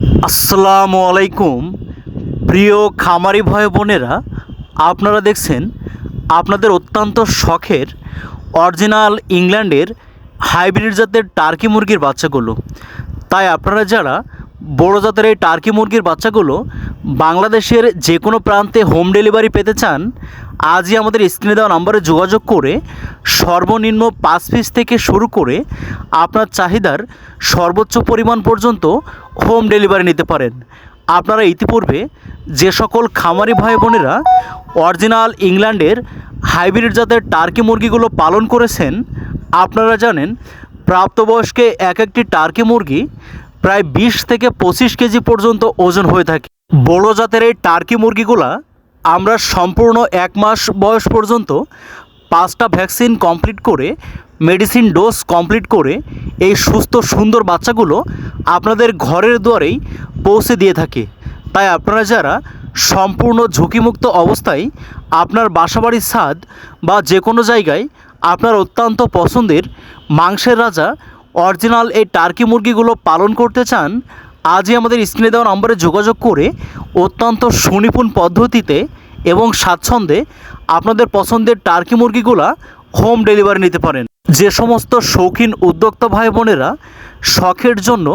আসসালামু আলাইকুম। প্রিয় খামারি ভাই বোনেরা, আপনারা দেখছেন আপনাদের অত্যন্ত শখের অরিজিনাল ইংল্যান্ডের হাইব্রিড জাতের টার্কি মুরগির বাচ্চাগুলো। তাই আপনারা যারা বড় জাতের এই টার্কি মুরগির বাচ্চাগুলো বাংলাদেশের যে কোনো প্রান্তে হোম ডেলিভারি পেতে চান আজই আমাদের স্ক্রিনে দেওয়া নম্বরে যোগাযোগ করে সর্বনিম্ন পাঁচ পিস থেকে শুরু করে আপনার চাহিদার সর্বোচ্চ পরিমাণ পর্যন্ত হোম ডেলিভারি নিতে পারেন। আপনারা ইতিপূর্বে যে সকল খামারি ভাই বোনেরা অরিজিনাল ইংল্যান্ডের হাইব্রিড জাতের টার্কি মুরগিগুলো পালন করেছেন, আপনারা জানেন প্রাপ্তবয়স্কে এক একটি টার্কি মুরগি প্রায় বিশ থেকে পঁচিশ কেজি পর্যন্ত ওজন হয়ে থাকে। বড় জাতের এই টার্কি মুরগিগুলা আমরা সম্পূর্ণ এক মাস বয়স পর্যন্ত পাঁচটা ভ্যাকসিন কমপ্লিট করে, মেডিসিন ডোজ কমপ্লিট করে এই সুস্থ, সুন্দর বাচ্চাগুলো আপনাদের ঘরের দুয়ারেই পৌঁছে দিয়ে থাকে। তাই আপনারা যারা সম্পূর্ণ ঝুঁকিমুক্ত অবস্থায় আপনার বাসাবাড়ির স্বাদ বা যে কোনো জায়গায় আপনার অত্যন্ত পছন্দের মাংসের রাজা, অরিজিনাল এই টার্কি মুরগিগুলো পালন করতে চান আজই আমাদের স্ক্রিনে দেওয়া নম্বরে যোগাযোগ করে অত্যন্ত সুনিপুণ পদ্ধতিতে এবং স্বাচ্ছন্দ্যে আপনাদের পছন্দের টার্কি মুরগিগুলা হোম ডেলিভারি নিতে পারেন। যে সমস্ত শৌখিন উদ্যোক্তা ভাই বোনেরা শখের জন্য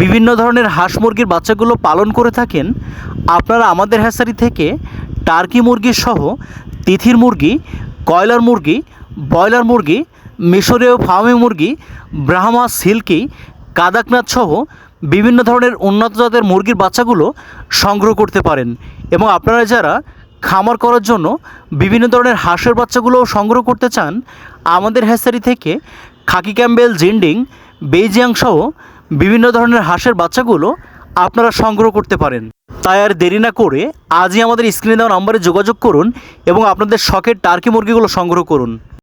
বিভিন্ন ধরনের হাঁস মুরগির বাচ্চাগুলো পালন করে থাকেন, আপনারা আমাদের হ্যাসারি থেকে টার্কি মুরগি সহ তিথির মুরগি, কয়লার মুরগি, ব্রয়লার মুরগি, মিশরীয় ফার্মি মুরগি, ব্রাহ্মা সিল্কি, কাদাকনাথ সহ বিভিন্ন ধরনের উন্নত জাতের মুরগির বাচ্চাগুলো সংগ্রহ করতে পারেন এবং আপনারা যারা খামার করার জন্য বিভিন্ন ধরনের হাঁসের বাচ্চাগুলোও সংগ্রহ করতে চান, আমাদের হ্যাসারি থেকে খাকি ক্যাম্বেল, জিন্ডিং, বেইজিয়াং সহ বিভিন্ন ধরনের হাঁসের বাচ্চাগুলো আপনারা সংগ্রহ করতে পারেন। তাই আর দেরি না করে আজই আমাদের স্ক্রিনে দেওয়া নম্বরে যোগাযোগ করুন এবং আপনাদের শখের টার্কি মুরগিগুলো সংগ্রহ করুন।